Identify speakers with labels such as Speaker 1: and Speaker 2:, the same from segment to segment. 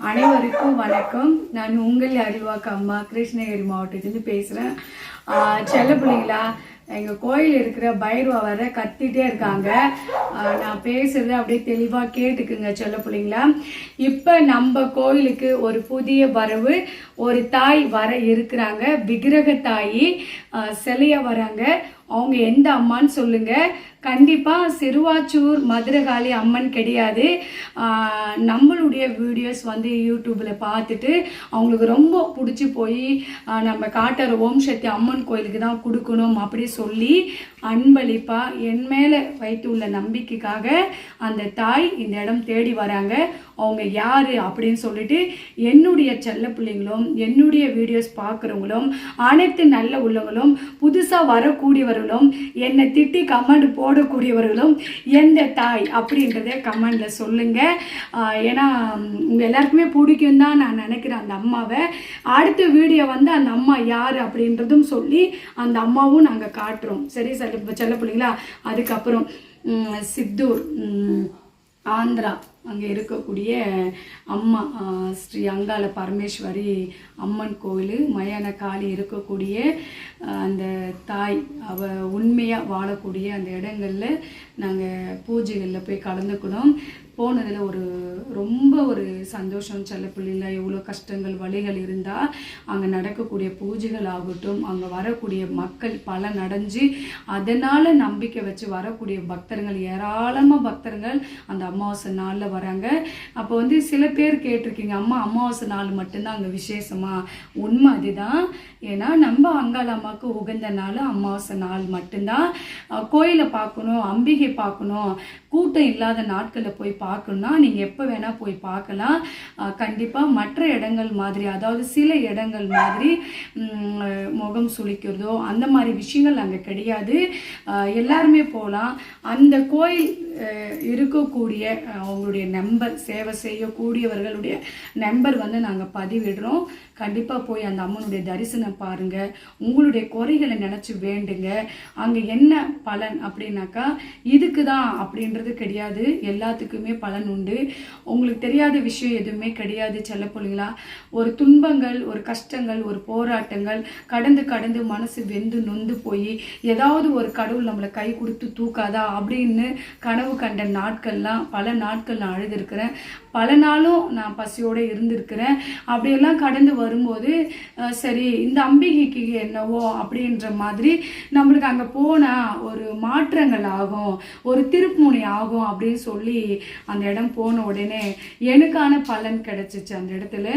Speaker 1: அனைவருக்கும் வணக்கம். நான் உங்கள் அறிவாக்கு அம்மா கிருஷ்ணகிரி மாவட்டத்திலேருந்து பேசுகிறேன் செல்ல பிள்ளைங்களா எங்கள் கோயில் இருக்கிற பைரவா வர கத்திட்டே இருக்காங்க. நான் பேசுறது அப்படியே தெளிவாக கேட்டுக்குங்க செல்ல பிள்ளைங்களா. இப்போ நம்ம கோயிலுக்கு ஒரு புதிய வரவு ஒரு தாய் வர இருக்கிறாங்க. விக்கிரக தாயி ஆஹ் சிலைய வராங்க. அவங்க எந்த அம்மான்னு சொல்லுங்கள் கண்டிப்பாக சிறுவாச்சூர் மதுரகாளி அம்மன் கிடையாது. நம்மளுடைய வீடியோஸ் வந்து யூடியூப்பில் பார்த்துட்டு அவங்களுக்கு ரொம்ப பிடிச்சி போய் நம்ம காட்டுற ஓம் சக்தி அம்மன் கோயிலுக்கு தான் கொடுக்கணும் அப்படி சொல்லி அன்பளிப்பாக என் மேலே வைத்து உள்ள நம்பிக்கைக்காக அந்த தாய் இந்த இடம் தேடி வராங்க. அவங்க யார் அப்படின்னு சொல்லிட்டு என்னுடைய செல்ல பிள்ளைங்களும் என்னுடைய வீடியோஸ் பார்க்குறவங்களும் அனைத்து நல்ல உள்ளவங்களும் புதுசாக வரக்கூடியவர்களும் என்னை திட்டி கமெண்ட் ஓடக்கூடியவர்களும் எந்த தாய் அப்படின்றத கமெண்டில் சொல்லுங்கள் ஏன்னா உங்கள் எல்லாருக்குமே பிடிக்கும் தான் நான் நினைக்கிறேன் அந்த அம்மாவை. அடுத்த வீடியோ வந்து அந்த அம்மா யார் அப்படின்றதும் சொல்லி அந்த அம்மாவும் நாங்கள் காட்டுறோம். சரி செல்ல செல்ல பிள்ளைங்களா? அதுக்கப்புறம் சித்தூர் ஆந்திரா. அங்கே இருக்கக்கூடிய அம்மா ஸ்ரீ அங்காள பரமேஸ்வரி அம்மன் கோவில் மயான காளி இருக்கக்கூடிய அந்த தாய் அவ உண்மையாக வாழக்கூடிய அந்த இடங்களில் நாங்கள் பூஜைகளில் போய் கலந்துக்கணும் போனதில் ஒரு ரொம்ப ஒரு சந்தோஷம். செல்ல பிள்ளையில் எவ்வளோ கஷ்டங்கள் வழிகள் இருந்தால் அங்கே நடக்கக்கூடிய பூஜைகள் ஆகட்டும் அங்கே வரக்கூடிய மக்கள் பலன் அடைஞ்சு அதனால் நம்பிக்கை வச்சு வரக்கூடிய பக்தர்கள் ஏராளமாக பக்தர்கள் அந்த அமாவாசை நாளில் வராங்க. அப்போ வந்து சில பேர் கேட்டிருக்கீங்க அம்மா அமாவாசை நாள் மட்டும்தான் அங்கே விசேஷமா? உண்மை அதுதான். ஏன்னா நம்ம அங்காள அம்மாவுக்கு உகந்த நாள் அமாவாசை நாள் மட்டும்தான். கோயிலை பார்க்கணும் அம்பிகை பார்க்கணும். கூட்டம் இல்லாத நாட்களில் போய் பார்க்கணும்னா நீங்கள் எப்போ வேணால் போய் பார்க்கலாம். கண்டிப்பாக மற்ற இடங்கள் மாதிரி அதாவது சில இடங்கள் மாதிரி முகம் சுளிக்கிறதோ அந்த மாதிரி விஷயங்கள் அங்கே கிடையாது. எல்லாருமே போகலாம் அந்த கோயில் இருக்கக்கூடிய அவங்களுடைய நம்பர் சேவை செய்யக்கூடியவர்களுடைய நம்பர் வந்து நாங்கள் பதிவிடுறோம். கண்டிப்பாக போய் அந்த அம்மனுடைய தரிசனம் பாருங்க. உங்களுடைய குறைகளை நினச்சி வேண்டுங்க. அங்கே என்ன பலன் அப்படின்னாக்கா இதுக்கு தான் அப்படின்றது கிடையாது. எல்லாத்துக்குமே பலன் உண்டு. உங்களுக்கு தெரியாத விஷயம் எதுவுமே கிடையாது செல்ல பிள்ளைங்களா ஒரு துன்பங்கள் ஒரு கஷ்டங்கள் ஒரு போராட்டங்கள் கடந்து கடந்து மனசு வெந்து நொந்து போய் ஏதாவது ஒரு கடவுள் நம்மளை கை கொடுத்து தூக்காதா அப்படின்னு கனவு கண்ட நாட்கள்லாம் பல நாட்கள் நான் அழுதுருக்கிறேன். பல நாளும் நான் பசியோடு இருந்திருக்கிறேன். அப்படியெல்லாம் கடந்து வரும்போது சரி இந்த அம்பிகைக்கு என்னவோ அப்படின்ற மாதிரி நம்மளுக்கு அங்கே போனால் ஒரு மாற்றங்கள் ஆகும் ஒரு திருப்புமுனை ஆகும் அப்படின்னு சொல்லி அந்த இடம் போன உடனே எனக்கான பலன் கிடைச்சிச்சு அந்த இடத்துல.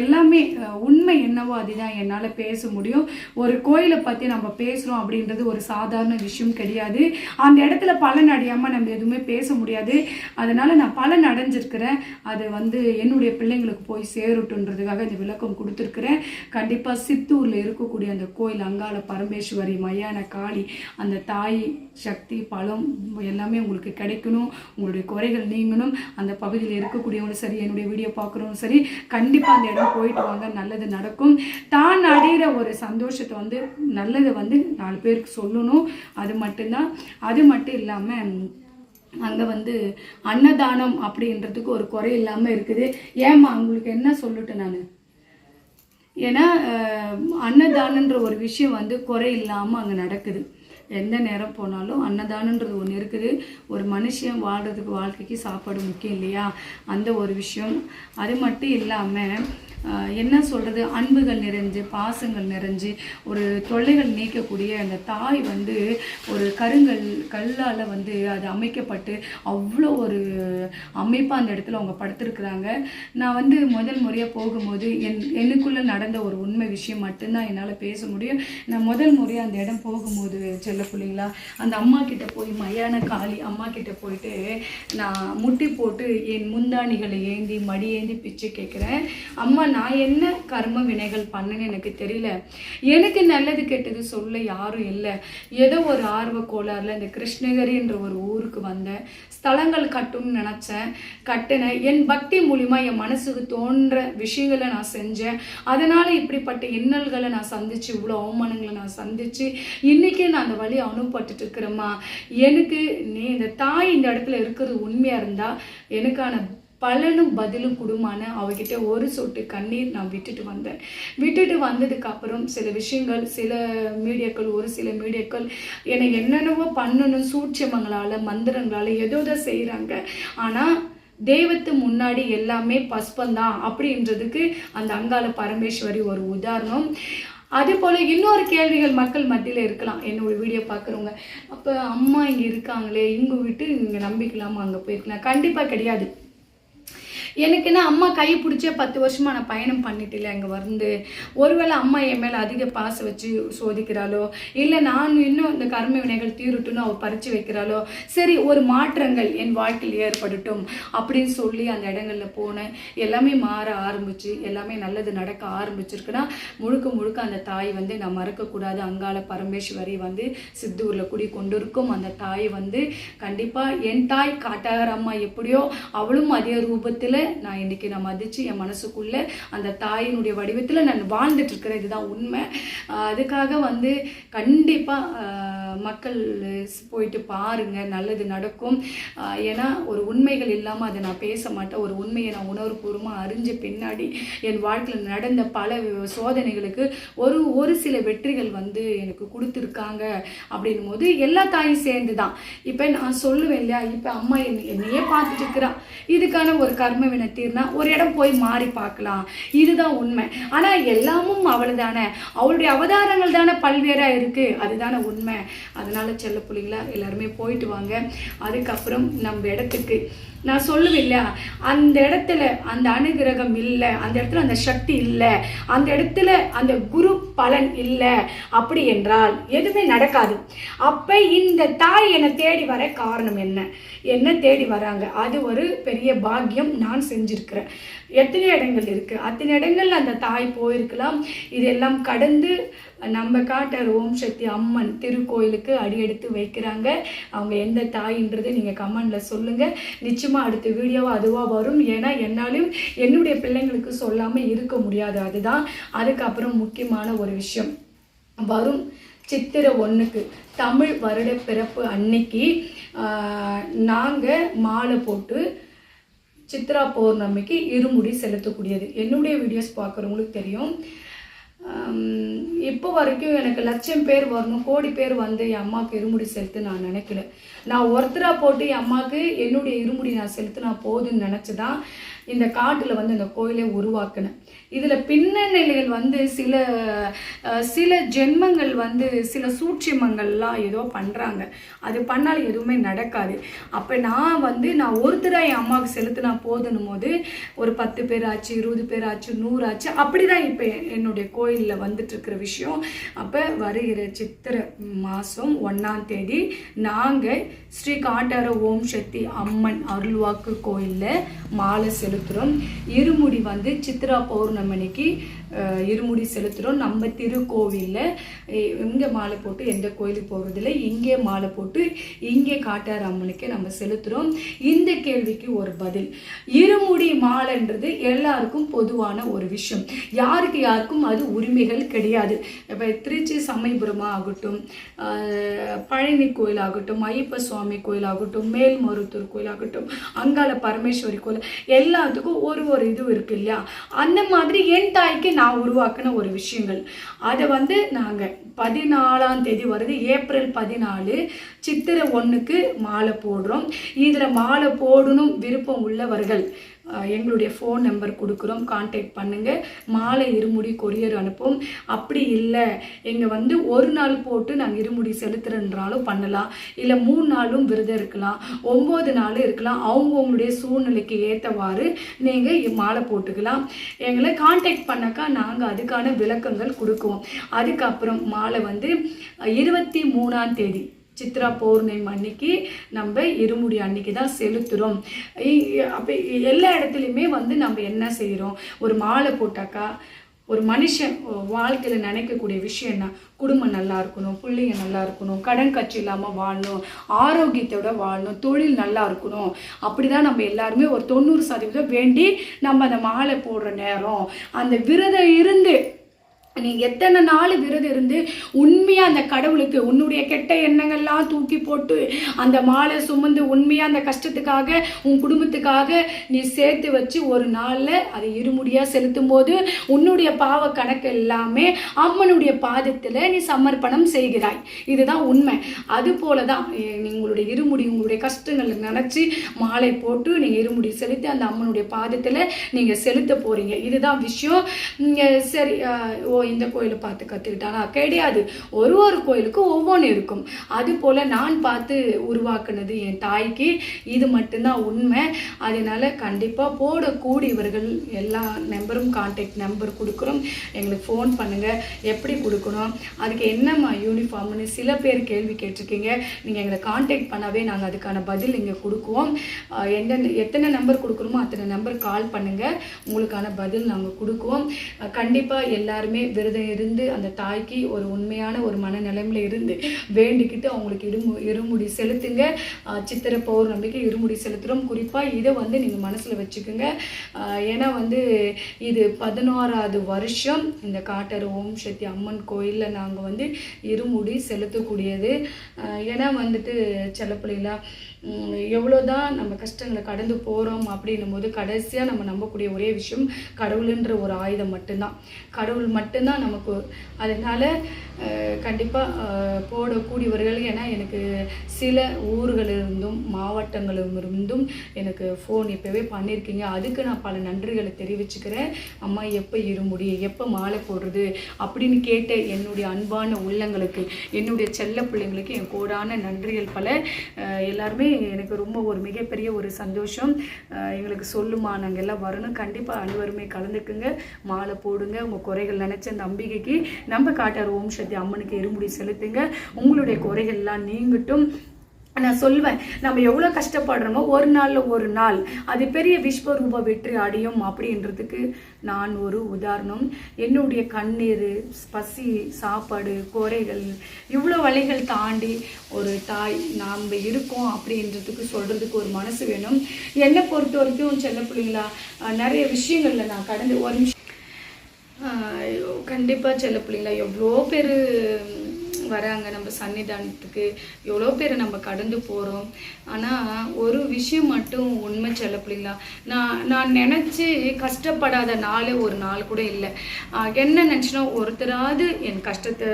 Speaker 1: எல்லாமே உண்மை என்னவோ அதுதான் என்னால் பேச முடியும். ஒரு கோயிலை பற்றி நம்ம பேசுகிறோம் அப்படின்றது ஒரு சாதாரண விஷயம் கிடையாது. அந்த இடத்துல பலன் அடையாமல் நம்ம எதுவுமே பேச முடியாது. அதனால் நான் பலன் அடைஞ்சிருக்கிறேன். அது வந்து என்னுடைய பிள்ளைங்களுக்கு போய் சேருட்டுன்றதுக்காக இந்த விளக்கம் கொடுத்துருக்குறேன். கண்டிப்பாக சித்தூரில் இருக்கக்கூடிய அந்த கோயில் அங்காள பரமேஸ்வரி மயான காளி அந்த தாய் சக்தி பழம் எல்லாமே உங்களுக்கு கிடைக்கணும். உங்களுடைய குறைகள் நீங்கணும். அந்த பகுதியில் இருக்கக்கூடியவங்களும் சரி என்னுடைய வீடியோ பார்க்குறவங்களும் சரி கண்டிப்பாக அந்த இடம் போயிட்டு வாங்க. நல்லது நடக்கும். தான் அடைகிற ஒரு சந்தோஷத்தை வந்து நல்லதை வந்து நாலு பேருக்கு சொல்லணும். அது மட்டும்தான். அது மட்டும் இல்லாமல் அங்கே வந்து அன்னதானம் அப்படின்றதுக்கு ஒரு குறை இல்லாமல் இருக்குது. ஏம்மா உங்களுக்கு என்ன சொல்லட்டேன் நான்? ஏன்னா அன்னதானன்ற ஒரு விஷயம் வந்து குறை இல்லாமல் அங்கே நடக்குது. எந்த நேரம் போனாலும் அன்னதானன்றது ஒன்று இருக்குது. ஒரு மனுஷன் வாழ்கிறதுக்கு வாழ்க்கைக்கு சாப்பாடு முக்கியம் இல்லையா? அந்த ஒரு விஷயம். அது மட்டும் இல்லாமல் என்ன சொல்கிறது அன்புகள் நிறைஞ்சு பாசங்கள் நிறைஞ்சு ஒரு தொல்லைகள் நீக்கக்கூடிய அந்த தாய் வந்து ஒரு கருங்கல் கல்லால் வந்து அது அமைக்கப்பட்டு அவ்வளோ ஒரு அமைப்பாக அந்த இடத்துல அவங்க படுத்திருக்கிறாங்க. நான் வந்து முதல் முறையாக போகும்போது என் எனக்குள்ளே நடந்த ஒரு உண்மை விஷயம் மட்டும்தான் என்னால் பேச முடியும். நான் முதல் முறையாக அந்த இடம் போகும்போது செல்ல பிள்ளைங்களா அந்த அம்மா கிட்ட போய் மயான காளி அம்மா கிட்ட போயிட்டு நான் முட்டி போட்டு என் முந்தாணிகளை ஏந்தி மடி ஏந்தி பிச்சை கேட்குறேன். அம்மா நான் என்ன கர்ம வினைகள் பண்ணேன்னு எனக்கு தெரியல. எனக்கு நல்லது கெட்டது சொல்ல யாரும் இல்லை. ஏதோ ஒரு ஆர்வ கோளாறுல இந்த கிருஷ்ணகிரின்ற ஒரு ஊருக்கு வந்தேன். ஸ்தலங்கள் கட்டணும்னு நினச்சேன். கட்டினேன் என் பக்தி மூலிமா என் மனசுக்கு தோன்ற விஷயங்களை நான் செஞ்சேன். அதனால இப்படிப்பட்ட இன்னல்களை நான் சந்திச்சு இவ்வளோ அவமானங்களை நான் சந்திச்சு இன்னைக்கு நான் அந்த வழி அனுபவப்பட்டுட்டு இருக்கிறேம்மா. எனக்கு நீ இந்த தாய் இந்த இடத்துல இருக்கிறது உண்மையா இருந்தா எனக்கான பலனும் பதிலும் குடுமான அவகிட்ட ஒரு சொட்டு கண்ணீர் நான் விட்டுட்டு வந்தேன். விட்டுட்டு வந்ததுக்கு அப்புறம் சில விஷயங்கள் சில மீடியாக்கள் ஒரு சில மீடியாக்கள் என்னை என்னென்னவோ பண்ணணும் சூட்சமங்களால மந்திரங்களால ஏதோ தான் செய்கிறாங்க ஆனால் தெய்வத்து முன்னாடி எல்லாமே பஸ்பந்தான் அப்படின்றதுக்கு அந்த அங்காள பரமேஸ்வரி ஒரு உதாரணம். அதே போல் இன்னொரு கேள்விகள் மக்கள் மத்தியில் இருக்கலாம். என்னோட வீடியோ பார்க்குறவங்க அப்போ அம்மா இங்கே இருக்காங்களே இங்கே விட்டு இங்கே நம்பிக்கலாமா அங்கே போயிருக்கலாம். கண்டிப்பாக கிடையாது. எனக்கு என்ன அம்மா கை பிடிச்சே பத்து வருஷமா நான் பயணம் பண்ணிட்டு இல்லை அங்கே வந்து. ஒருவேளை அம்மா என் மேலே அதிக பாசை வச்சு சோதிக்கிறாளோ இல்லை நான் இன்னும் இந்த கர்ம வினைகள் தீருட்டுன்னு அவள் பறித்து வைக்கிறாளோ சரி ஒரு மாற்றங்கள் என் வாழ்க்கையில் ஏற்படட்டும் அப்படின்னு சொல்லி அந்த இடங்களில் போனேன். எல்லாமே மாற ஆரம்பிச்சு எல்லாமே நல்லது நடக்க ஆரம்பிச்சிருக்குன்னா முழுக்க முழுக்க அந்த தாய் வந்து நான் மறக்கக்கூடாது. அங்காள பரமேஸ்வரி வந்து சித்தூரில் குடி கொண்டிருக்கும். அந்த தாய் வந்து கண்டிப்பாக என் தாய் காட்டாகர அம்மா எப்படியோ அவளும் அதே ரூபத்தில் நான் இன்னைக்கு நான் மதிச்சு என் மனசுக்குள்ள அந்த தாயினுடைய வடிவத்தில் நான் வாழ்ந்துட்டு இருக்கிறேன். இதுதான் உண்மை. அதுக்காக வந்து கண்டிப்பாக மக்கள் போயிட்டு பாருங்க நல்லது நடக்கும். ஏன்னா ஒரு உண்மைகள் இல்லாமல் அதை நான் பேச மாட்டேன். ஒரு உண்மையை நான் உணர்வுபூர்வமாக அறிஞ்ச பின்னாடி என் வாழ்க்கையில் நடந்த பல சோதனைகளுக்கு ஒரு ஒரு சில வெற்றிகள் வந்து எனக்கு கொடுத்துருக்காங்க அப்படின்னும் போது எல்லா தாயும் சேர்ந்து தான் இப்போ நான் சொல்லுவேன் இல்லையா இப்போ அம்மா என்னை என்னையே பார்த்துட்டு இருக்கிறான் இதுக்கான ஒரு கர்ம வினத்தீர்னா ஒரு இடம் போய் மாறி பார்க்கலாம். இதுதான் உண்மை. ஆனால் எல்லாமும் அவள் தானே அவளுடைய அவதாரங்கள் தானே பல்வேறாக இருக்குது அதுதானே உண்மை. அதனால செல்ல பிள்ளைங்களா எல்லாருமே போயிட்டு வாங்க. அதுக்கப்புறம் நம்ம இடத்துக்கு நான் சொல்லுவேன் இல்லையா அந்த இடத்துல அந்த அனுகிரகம் இல்லை அந்த இடத்துல அந்த சக்தி இல்லை அந்த இடத்துல அந்த குரு பலன் இல்லை அப்படி என்றால் எதுவுமே நடக்காது. அப்ப இந்த தாய் என்னை தேடி வர காரணம் என்ன? என்ன தேடி வராங்க. அது ஒரு பெரிய பாக்கியம் நான் செஞ்சிருக்கிறேன். எத்தனை இடங்கள் இருக்கு? அத்தனை இடங்கள்ல அந்த தாய் போயிருக்கலாம். இதெல்லாம் கடந்து நம்ம காட்டர் ஓம் சக்தி அம்மன் திருக்கோயிலுக்கு அடி எடுத்து வைக்கிறாங்க. அவங்க எந்த தாயின்றது நீங்கள் கமெண்டில் சொல்லுங்கள் நிச்சயமாக அடுத்த வீடியோவா அதுவாக வரும் ஏன்னா என்னாலும் என்னுடைய பிள்ளைங்களுக்கு சொல்லாமல் இருக்க முடியாது அதுதான். அதுக்கப்புறம் முக்கியமான ஒரு விஷயம். வரும் சித்திரை ஒன்றுக்கு தமிழ் வருட பிறப்பு அன்னைக்கு நாங்கள் மாலை போட்டு சித்ரா பௌர்ணமிக்கு இருமுடி செலுத்தக்கூடியது. என்னுடைய வீடியோஸ் பார்க்குறவங்களுக்கு தெரியும். இப்போ வரைக்கும் எனக்கு லட்சம் பேர் வரணும் கோடி பேர் வந்து என் அம்மாவுக்கு இருமுடி செலுத்து நான் நினைக்கல. நான் ஒருத்தராக போட்டு என் அம்மாவுக்கு என்னுடைய இருமுடி நான் செலுத்து நான் போதுன்னு நினச்சி தான் இந்த காட்டில் வந்து இந்த கோயிலை உருவாக்கினேன் இதில் பின்னணிகள் வந்து சில சில ஜென்மங்கள் வந்து சில சூட்சிமங்கள்லாம் ஏதோ பண்ணுறாங்க அது பண்ணால் எதுவுமே நடக்காது. அப்போ நான் வந்து நான் ஒருத்தராக என் அம்மாவுக்கு செலுத்தினா போதுன்னும் போது ஒரு பத்து பேர் ஆச்சு இருபது பேர் ஆச்சு நூறு ஆச்சு அப்படி தான் இப்போ என்னுடைய கோயிலில் வந்துட்டுருக்கிற விஷயம். அப்போ வருகிற சித்திரை மாதம் ஒன்றாம் தேதி நாங்கள் ஸ்ரீ காட்டார ஓம் சக்தி அம்மன் அருள்வாக்கு கோயிலில் மாலை செலுத்துகிறோம். இருமுடி வந்து சித்ரா பௌர்ணமிக்கு இருமுடி செலுத்துகிறோம் நம்ம திருக்கோவிலில் இங்கே மாலை போட்டு எந்த கோயிலுக்கு போகிறதில்ல இங்கே மாலை போட்டு இங்கே காட்டார் அம்மனுக்கு நம்ம செலுத்துகிறோம் இந்த கேள்விக்கு ஒரு பதில். இருமுடி மாலைன்றது எல்லாருக்கும் பொதுவான ஒரு விஷயம். யாருக்கு யாருக்கும் அது உரிமைகள் கிடையாது. இப்போ திருச்சி சமயபுரமாக ஆகட்டும் பழனி கோயிலாகட்டும் ஐயப்ப சுவாமி கோயிலாகட்டும் மேல்மருத்தூர் கோயிலாகட்டும் அங்கால அங்காள பரமேஸ்வரி கோயில் எல்லாத்துக்கும் ஒரு ஒரு இது இருக்கு இல்லையா? அந்த மாதிரி என் தாய்க்கு நான் உருவாக்கின ஒரு விஷயங்கள். அதை வந்து நாங்கள் பதினாலாம் தேதி வருது. ஏப்ரல் பதினாலு சித்திரை ஒன்றுக்கு மாலை போடுறோம். இதில் மாலை போடணும் விருப்பம் உள்ளவர்கள் எங்களுடைய ஃபோன் நம்பர் கொடுக்குறோம். காண்டாக்ட் பண்ணுங்கள் மாலை இருமுடி கொரியர் அனுப்பும். அப்படி இல்லை. எங்கள் வந்து ஒரு நாள் போட்டு நாங்கள் இருமுடி செலுத்துறன்றாலும் பண்ணலாம். இல்லை மூணு நாளும் விரதம் இருக்கலாம். ஒம்பது நாள் இருக்கலாம். அவங்கவுங்களுடைய சூழ்நிலைக்கு ஏற்றவாறு நீங்கள் மாலை போட்டுக்கலாம். எங்களை காண்டாக்ட் பண்ணாக்கா நாங்கள் அதுக்கான விளக்கங்கள் கொடுக்குவோம். அதுக்கப்புறம் மாலை வந்து இருபத்தி மூணாம் தேதி. சித்ரா பௌர்ணமி அன்னைக்கு நம்ம இருமுடி அன்னைக்கு தான் செலுத்துகிறோம் அப்போ எல்லா இடத்துலையுமே வந்து நம்ம என்ன செய்கிறோம் ஒரு மாலை போட்டாக்கா ஒரு மனுஷன் வாழ்க்கையில் நினைக்கக்கூடிய விஷயம் என்ன? குடும்பம் நல்லா இருக்கணும் பிள்ளைங்க நல்லா இருக்கணும் கடன் கட்சி இல்லாமல் வாழணும் ஆரோக்கியத்தோட வாழணும் தொழில் நல்லா இருக்கணும். அப்படி தான் நம்ம எல்லாருமே ஒரு தொண்ணூறு சதவீதம் வேண்டி நம்ம அந்த மாலை போடுற நேரம். அந்த விரதம் இருந்து நீ எத்தனை நாள் விரதம் இருந்து உண்மையாக அந்த கடவுளுக்கு உன்னுடைய கெட்ட எண்ணங்கள்லாம் தூக்கி போட்டு அந்த மாலை சுமந்து உண்மையாக அந்த கஷ்டத்துக்காக உன் குடும்பத்துக்காக நீ சேர்த்து வச்சு ஒரு நாளில் அதை இருமுடியாக செலுத்தும் போது உன்னுடைய பாவ கணக்கு எல்லாமே அம்மனுடைய பாதத்தில் நீ சமர்ப்பணம் செய்கிறாய். இதுதான் உண்மை. அது போல தான் உங்களுடைய இருமுடி உங்களுடைய கஷ்டங்களை நினச்சி மாலை போட்டு நீங்கள் இருமுடி செலுத்தி அந்த அம்மனுடைய பாதத்தில் நீங்கள் செலுத்த போகிறீங்க இதுதான் விஷயம். சரி ஓ இந்த கோயிலை பார்த்து கற்றுக்கிட்டானா கிடையாது. ஒரு ஒரு கோயிலுக்கும் ஒவ்வொன்று இருக்கும். அது போல் நான் பார்த்து உருவாக்குனது என் தாய்க்கு. இது மட்டும்தான் உண்மை. அதனால் கண்டிப்பாக போடக்கூடியவர்கள் எல்லா நம்பரும் கான்டாக்ட் நம்பர் கொடுக்குறோம். எங்களுக்கு ஃபோன் பண்ணுங்கள் எப்படி கொடுக்கணும்? அதுக்கு என்னம்மா யூனிஃபார்ம்னு சில பேர் கேள்வி கேட்டிருக்கீங்க. நீங்கள் எங்களை கான்டாக்ட் பண்ணாவே நாங்கள் அதுக்கான பதில் இங்கே கொடுக்குவோம். ஆஹ் எந்த எத்தனை நம்பர் கொடுக்குறோமோ அத்தனை நம்பர் கால் பண்ணுங்கள் உங்களுக்கான பதில் நாங்கள் கொடுக்குவோம். கண்டிப்பாக எல்லாருமே விரதம் இருந்து அந்த தாய்க்கு ஒரு உண்மையான ஒரு மனநிலைமையில இருந்து வேண்டிக்கிட்டு அவங்களுக்கு இருமு இருமுடி செலுத்துங்க. ஆஹ் சித்திரை பௌர்ணமிக்கு இருமுடி செலுத்துகிறோம் குறிப்பாக இதை வந்து நீங்கள் மனசில் வச்சுக்கோங்க. ஏன்னா வந்து இது பதினோராவது வருஷம். இந்த காட்டர் ஓம் சக்தி அம்மன் கோயிலில் நாங்கள் வந்து இருமுடி செலுத்தக்கூடியது. ஏன்னா வந்துட்டு எவ்வளோ எவ்வளோதான் நம்ம கஷ்டங்களை கடந்து போகிறோம் அப்படின்னும் போது கடைசியாக நம்ம நம்பக்கூடிய ஒரே விஷயம் கடவுளுன்ற ஒரு ஆயுதம் மட்டும்தான். கடவுள் மட்டும் மட்டும்தான் நமக்கு. அதனால கண்டிப்பாக போடக்கூடியவர்கள். ஏன்னா எனக்கு சில ஊர்களிலிருந்தும் மாவட்டங்களிலிருந்தும் எனக்கு ஃபோன் இப்போவே பண்ணியிருக்கீங்க அதுக்கு நான் பல நன்றிகளை தெரிவிச்சுக்கிறேன். அம்மா எப்போ இருமுடி எப்போ மாலை போடுறது அப்படின்னு கேட்ட என்னுடைய அன்பான உள்ளங்களுக்கு என்னுடைய செல்ல பிள்ளைங்களுக்கு என் கோடான நன்றிகள் பல. எல்லாருமே எனக்கு ரொம்ப ஒரு மிகப்பெரிய ஒரு சந்தோஷம். எங்களுக்கு சொல்லுமா நாங்கள் எல்லாம் வரணும். கண்டிப்பாக அனைவருமே கலந்துக்குங்க. மாலை போடுங்க. உங்கள் குறைகள் நினச்ச அந்த அம்பிகைக்கு நம்ம காட்டார் ஓம் சக்தி அம்மனுக்கு எறும்புடி செலுத்துங்க. உங்களுடைய குறைகள்லாம் நீங்கட்டும். நான் சொல்வேன் நம்ம எவ்வளோ கஷ்டப்படுறோமோ ஒரு நாளில் ஒரு நாள். அது பெரிய விஸ்வரூப வெற்றி அடையும் அப்படின்றதுக்கு நான் ஒரு உதாரணம். என்னுடைய கண்ணீர் பசி சாப்பாடு குறைகள் இவ்வளோ வழிகள் தாண்டி ஒரு தாய் நாம் இருக்கோம் அப்படின்றதுக்கு சொல்கிறதுக்கு ஒரு மனசு வேணும். என்னை பொறுத்த வரைக்கும் செல்ல பிள்ளைங்களா நிறைய விஷயங்களில் நான் கடந்து ஒரு நிமிஷம் கண்டிப்பாக செல்ல பிள்ளைங்களா எவ்வளோ பேர் வராங்க நம்ம சன்னிதானத்துக்கு. எவ்வளோ பேர் நம்ம கடந்து போகிறோம் ஆனால் ஒரு விஷயம் மட்டும் உண்மை செல்ல பிள்ளைங்களா நான் நான் நினச்சி கஷ்டப்படாத நாளே ஒரு நாள் கூட இல்லை. என்ன நினச்சினா ஒருத்தராவது என் கஷ்டத்தை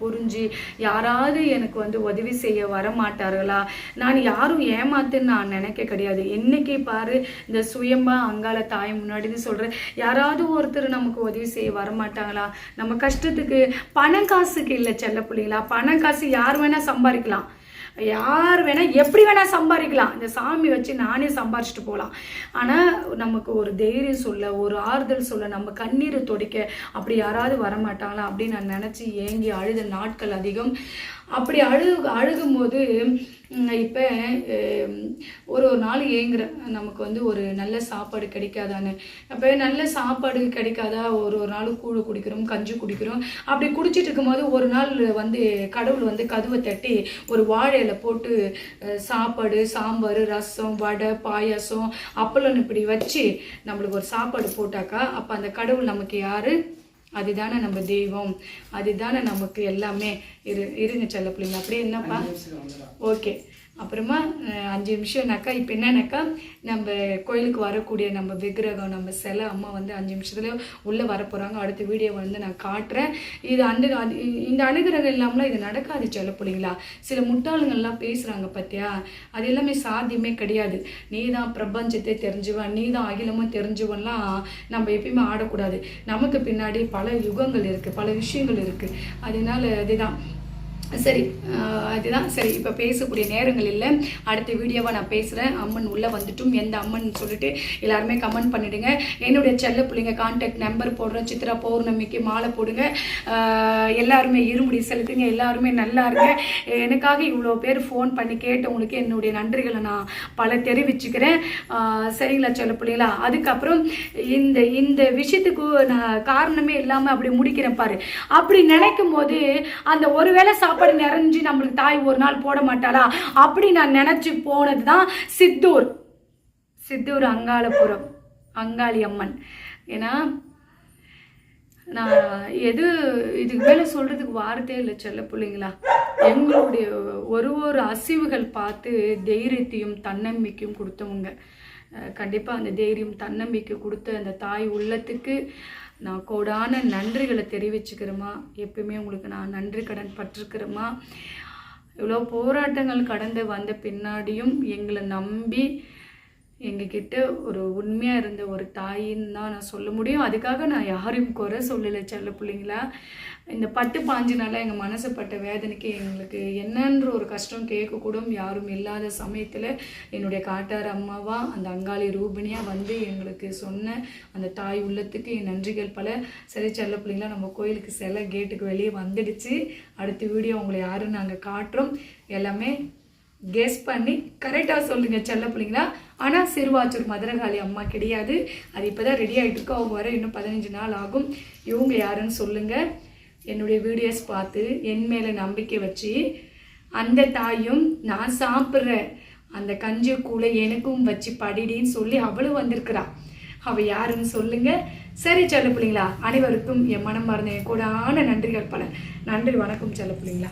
Speaker 1: புரிஞ்சு யாராவது எனக்கு வந்து உதவி செய்ய வர மாட்டார்களா நான் யாரும் ஏமாத்துன்னு நான் நினைக்க கிடையாது. இன்னைக்கு பாரு இந்த சுயம்பா அங்காள தாய் முன்னாடி சொல்கிறேன் யாராவது ஒருத்தர் நமக்கு உதவி செய்ய வர மாட்டாங்களா நம்ம கஷ்டத்துக்கு பணம் காசுக்கு இல்லை செல்ல பிள்ளைங்களா பணம் காசு யார் வேணா சம்பாதிக்கலாம். யார் வேணா எப்படி வேணா சம்பாதிக்கலாம். இந்த சாமி வச்சு நானே சம்பாரிச்சிட்டு போகலாம். ஆனால் நமக்கு ஒரு தைரியம் சொல்ல ஒரு ஆறுதல் சொல்ல நம்ம கண்ணீரை துடைக்க அப்படி யாராவது வரமாட்டாங்களா அப்படின்னு நான் நினச்சி ஏங்கி அழுத நாட்கள் அதிகம். அப்படி அழு அழுகும்போது இப்போ ஒரு ஒரு நாள் ஏங்குறேன் நமக்கு வந்து ஒரு நல்ல சாப்பாடு கிடைக்காதான்னு. அப்போ நல்ல சாப்பாடு கிடைக்காதா? ஒரு ஒரு நாள் கூழ் குடிக்கிறோம் கஞ்சி குடிக்கிறோம். அப்படி குடிச்சிட்டு இருக்கும்போது ஒரு நாள் வந்து கடவுள் வந்து கதவை தட்டி ஒரு வாழையில போட்டு சாப்பாடு சாம்பார் ரசம் வடை பாயாசம் அப்பளம் இப்படி வச்சு நம்மளுக்கு ஒரு சாப்பாடு போட்டாக்கா அப்போ அந்த கடவுள் நமக்கு யாரு? அதுதானே நம்ம தெய்வம்? அதுதானே நமக்கு எல்லாமே இரு இருங்க செல்ல பிள்ளைங்க அப்படியே என்னப்பா? ஓகே அப்புறமா அஞ்சு நிமிஷம்னாக்கா இப்போ என்னன்னாக்கா நம்ம கோயிலுக்கு வரக்கூடிய நம்ம விக்கிரகம் நம்ம சிலை அம்மா வந்து அஞ்சு நிமிஷத்துல உள்ளே வரப்போகிறாங்க அடுத்த வீடியோ வந்து நான் காட்டுறேன். இது அந்த இந்த அனுகிரகம் இல்லாமலாம் இது நடக்காது சொல்ல பிள்ளைங்களா சில முட்டாளுங்கள்லாம் பேசுகிறாங்க பார்த்தியா அது எல்லாமே சாத்தியமே கிடையாது. நீ தான் பிரபஞ்சத்தை தெரிஞ்சுவன் நீ தான் அகிலமும் தெரிஞ்சுவன்லாம் நம்ம எப்பயுமே ஆடக்கூடாது. நமக்கு பின்னாடி பல யுகங்கள் இருக்குது பல விஷயங்கள் இருக்குது அதனால் அதுதான். சரி அதுதான். சரி இப்போ பேசக்கூடிய நேரங்கள் இல்லை. அடுத்த வீடியோவை நான் பேசுகிறேன் அம்மன் உள்ளே வந்துட்டும். எந்த அம்மன் சொல்லிட்டு எல்லாருமே கமெண்ட் பண்ணிவிடுங்க என்னுடைய செல்ல பிள்ளைங்க கான்டாக்ட் நம்பர் போடுறேன். சித்ரா பௌர்ணமிக்கு மாலை போடுங்க. எல்லாருமே இருமுடி செலுத்துங்க. எல்லாருமே நல்லா இருங்க. எனக்காக இவ்வளோ பேர் ஃபோன் பண்ணி கேட்டவங்களுக்கு என்னுடைய நன்றிகளை நான் பல தெரிவிச்சுக்கிறேன். சரிங்களா செல்ல பிள்ளைங்களா அதுக்கப்புறம் இந்த இந்த விஷயத்துக்கு நான் காரணமே இல்லாமல் அப்படி முடிக்கிறேன் பாரு. அப்படி நினைக்கும் போது அந்த ஒருவேளை சாப்பாடு நிறைஞ்சு நம்மளுக்கு தாய் ஒரு நாள் போட மாட்டாளா? அப்படி நான் நினைச்சு போனது தான் சித்தூர். சித்தூர் அங்காளபுரம் அங்காளி அம்மன். ஏன்னா நான் எது இதுக்கு மேலே சொல்கிறதுக்கு வார்த்தையே இல்லை செல்ல பிள்ளைங்களா? எங்களுடைய ஒரு ஒரு அசைவுகள் பார்த்து தைரியத்தையும் தன்னம்பிக்கையும் கொடுத்தவங்க. கண்டிப்பாக அந்த தைரியம் தன்னம்பிக்கை கொடுத்த அந்த தாய் உள்ளத்துக்கு நான் கோடான நன்றிகளை தெரிவிச்சுக்கிறேம்மா. எப்பயுமே உங்களுக்கு நான் நன்றி கடன் பட்டிருக்கிறேம்மா. இவ்வளோ போராட்டங்கள் கடந்து வந்த பின்னாடியும் எங்களை நம்பி எங்ககிட்ட ஒரு உண்மையாக இருந்த ஒரு தாயின்னு தான் நான் சொல்ல முடியும். அதுக்காக நான் யாரையும் குறை சொல்லலை செல்ல பிள்ளைங்களா. இந்த பட்டு பாஞ்சினால எங்கள் மனசு பட்ட வேதனைக்கு எங்களுக்கு என்னன்ற ஒரு கஷ்டம் கேட்கக்கூடும். யாரும் இல்லாத சமயத்தில் என்னுடைய காட்டார் அம்மாவா அந்த அங்காளி ரூபினியாக வந்து எங்களுக்கு சொன்ன அந்த தாய் உள்ளத்துக்கு என் நன்றிகள் பல. சரி செல்ல பிள்ளைங்களாம் நம்ம கோயிலுக்கு சில கேட்டுக்கு வெளியே வந்துடுச்சு. அடுத்த வீடியோ உங்களை யாரும் நாங்கள் காட்டுறோம். எல்லாமே கெஸ் பண்ணி கரெக்டாக சொல்லுங்கள் செல்ல பிள்ளைங்களா. ஆனால் சிறுவாச்சூர் மதுரகாளி அம்மா கிடையாது. அது இப்போ தான் ரெடி ஆகிட்டு இருக்கு. அவங்க வர இன்னும் பதினஞ்சு நாள் ஆகும். இவங்க யாருன்னு சொல்லுங்கள் என்னுடைய வீடியோஸ் பார்த்து என் மேலே நம்பிக்கை வச்சு அந்த தாயும் நான் சாப்பிட்ற அந்த கஞ்சி கூளை எனக்கும் வச்சு படிடின்னு சொல்லி அவளும் வந்திருக்கிறா. அவள் யாருன்னு சொல்லுங்க. சரி செல்ல பிள்ளைங்களா அனைவருக்கும் என் மனம் மறந்த என் கூடான நன்றிகள் பல. நன்றி வணக்கம் செல்ல பிள்ளைங்களா